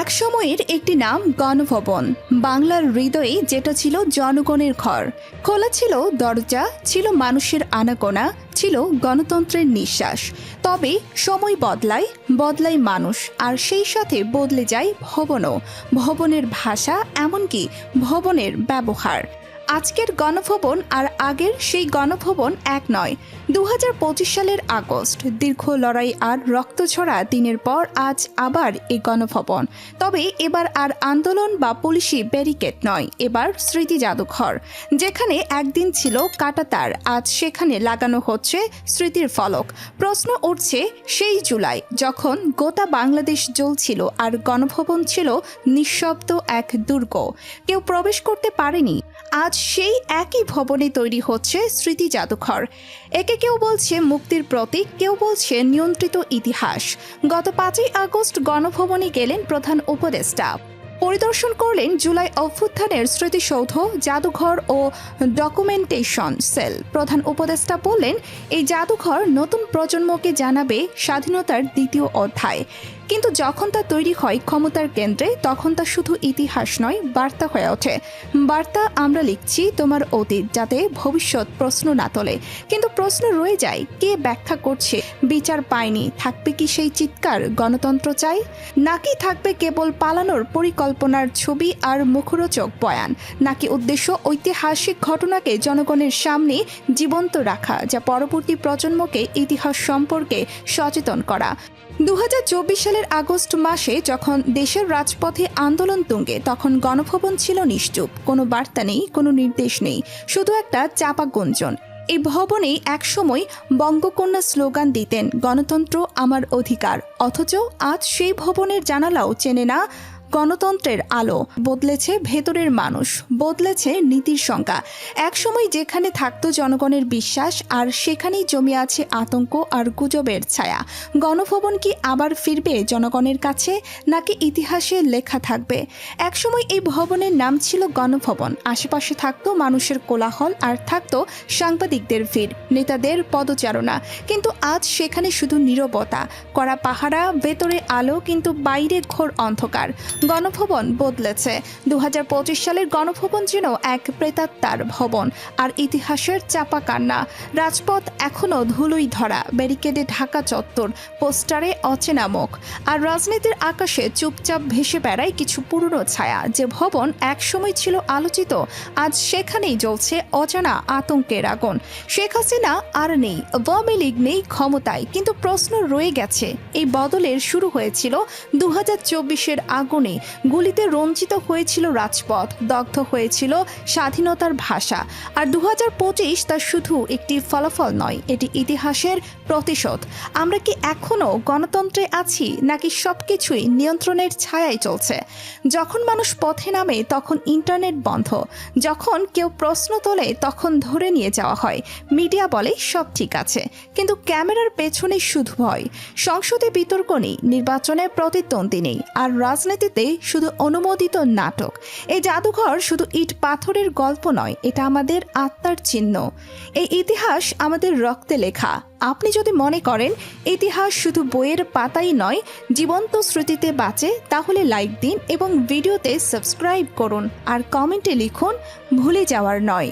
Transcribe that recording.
এক সময়ের একটি নাম গণভবন। বাংলার হৃদয়ে যেটা ছিল জনগণের ঘর। খোলা ছিল দরজা, ছিল মানুষের আনাগোনা, ছিল গণতন্ত্রের নিঃশ্বাস। তবে সময় বদলায় বদলায় মানুষ। আর সেই সাথে বদলে যায় ভবনও। ভবনের ভাষা এমনকি ভবনের ব্যবহার। আজকের গণভবন আর আগের সেই গণভবন এক নয়। দু হাজার পঁচিশ সালের আগস্ট, দীর্ঘ লড়াই আর রক্ত ছড়া দিনের পর আজ আবার এই গণভবন। তবে এবার আর আন্দোলন বা পুলিশি ব্যারিকেড নয়, এবার স্মৃতি জাদুঘর, যেখানে একদিন ছিল কাটাতার, আজ সেখানে লাগানো হচ্ছে স্মৃতির ফলক। প্রশ্ন উঠছে, সেই জুলাই যখন গোটা বাংলাদেশ জ্বলছিল আর গণভবন ছিল নিঃশব্দ এক দুর্গ, কেউ প্রবেশ করতে পারেনি। আজ সেই একই ভবনে তৈরি হচ্ছে স্মৃতি জাদুঘর। একে কেউ বলছে মুক্তির প্রতীক, কেউ বলছে নিয়ন্ত্রিত ইতিহাস। গত পাঁচই আগস্ট গণভবনে গেলেন প্রধান উপদেষ্টা। পরিদর্শন করলেন জুলাই অভ্যুত্থানের স্মৃতিসৌধ, জাদুঘর ও ডকুমেন্টেশন সেল। প্রধান উপদেষ্টা বললেন, এই জাদুঘর নতুন প্রজন্মকে জানাবে স্বাধীনতার দ্বিতীয় অধ্যায়। কিন্তু যখন তা তৈরি হয় ক্ষমতার কেন্দ্রে, তখন তা শুধু ইতিহাস নয়, বার্তা হয়ে ওঠে। বার্তা আমরা লিখছি তোমার অতীত যাতে ভবিষ্যৎ প্রশ্ন না তোলে। কিন্তু প্রশ্ন রয়ে যায়, কে ব্যাখ্যা করছে? বিচার পায়নি, থাকবে কি সেই চিৎকার গণতন্ত্র চাই? নাকি থাকবে কেবল পালানোর পরিকল্পনার ছবি আর মুখরোচক বয়ান। নাকি উদ্দেশ্য ঐতিহাসিক ঘটনাকে জনগণের সামনে জীবন্ত রাখা, যা পরবর্তী প্রজন্মকে ইতিহাস সম্পর্কে সচেতন করা? দু হাজার চব্বিশ সালের আগস্ট মাসে যখন দেশের রাজপথে আন্দোলন তুঙ্গে, তখন গণভবন ছিল নিশ্চুপ। কোনো বার্তা নেই, কোনো নির্দেশ নেই, শুধু একটা চাপা গুঞ্জন। এই ভবনে একসময় বঙ্গকন্যা স্লোগান দিতেন, গণতন্ত্র আমার অধিকার। অথচ আজ সেই ভবনের জানালাও চেনে না গণতন্ত্রের আলো বদলেছে ভেতরের মানুষ, বদলেছে নীতির সংখ্যা একসময় যেখানে থাকতো জনগণের বিশ্বাস, আর সেখানেই জমে আছে আতঙ্ক আর গুজবের ছায়া। গণভবন কি আবার ফিরবে জনগণের কাছে, নাকি ইতিহাসে লেখা থাকবে? একসময় এই ভবনের নাম ছিল গণভবন। আশেপাশে থাকতো মানুষের কোলাহল, আর থাকতো সাংবাদিকদের ভিড়, নেতাদের পদচারণা। কিন্তু আজ সেখানে শুধু নীরবতা করা পাহারা, ভেতরে আলো, কিন্তু বাইরে ঘোর অন্ধকার। গণভবন বদলেছে। দু হাজার পঁচিশ সালের গণভবন যেন এক প্রেতাত্মার ভবন, আর ইতিহাসের চাপা কান্না রাজপথ এখনও ধুলোই ধরা, ব্যারিকেডে ঢাকা চত্বর, পোস্টারে অচেনা মুখ। আর রাজনীতির আকাশে চুপচাপ ভেসে বেড়ায় কিছু পুরনো ছায়া। যে ভবন একসময় ছিল আলোচিত, আজ সেখানেই জ্বলছে অজানা আতঙ্কের আগুন। শেখ হাসিনা আর নেই আওয়ামী লীগ নেই ক্ষমতায়, কিন্তু প্রশ্ন রয়ে গেছে, এই বদলের শুরু হয়েছিল দু হাজার চব্বিশের আগুনে গুলিতে রঞ্জিত হয়েছিল রাজপথ, দগ্ধ হয়েছিল স্বাধীনতার ভাষা। আর দু হাজার পঁচিশ তা শুধু একটি ফলাফল নয়, এটি ইতিহাসের প্রতিশোধ। আমরা কি এখনও গণতন্ত্রে আছি, নাকি সবকিছুই নিয়ন্ত্রণের ছায়ায় চলছে? যখন মানুষ পথে নামে, তখন ইন্টারনেট বন্ধ। যখন কেউ প্রশ্ন তোলে, তখন ধরে নিয়ে যাওয়া হয়। মিডিয়া বলে সব ঠিক আছে, কিন্তু ক্যামেরার পেছনে শুধু ভয়। সংসদে বিতর্ক নেই, নির্বাচনে প্রতিদ্বন্দ্বী নেই, আর রাজনীতিতে শুধু অনুমোদিত নাটক। এই জাদুঘর শুধু ইট পাথরের গল্প নয়, এটা আমাদের আত্মার চিহ্ন। এই ইতিহাস আমাদের রক্তে লেখা। আপনি যদি মনে করেন, ইতিহাস শুধু বইয়ের পাতাই নয়, জীবন্ত স্মৃতিতে বাঁচে, তাহলে লাইক দিন এবং ভিডিওতে সাবস্ক্রাইব করুন। আর কমেন্টে লিখুন, ভুলে যাওয়ার নয়।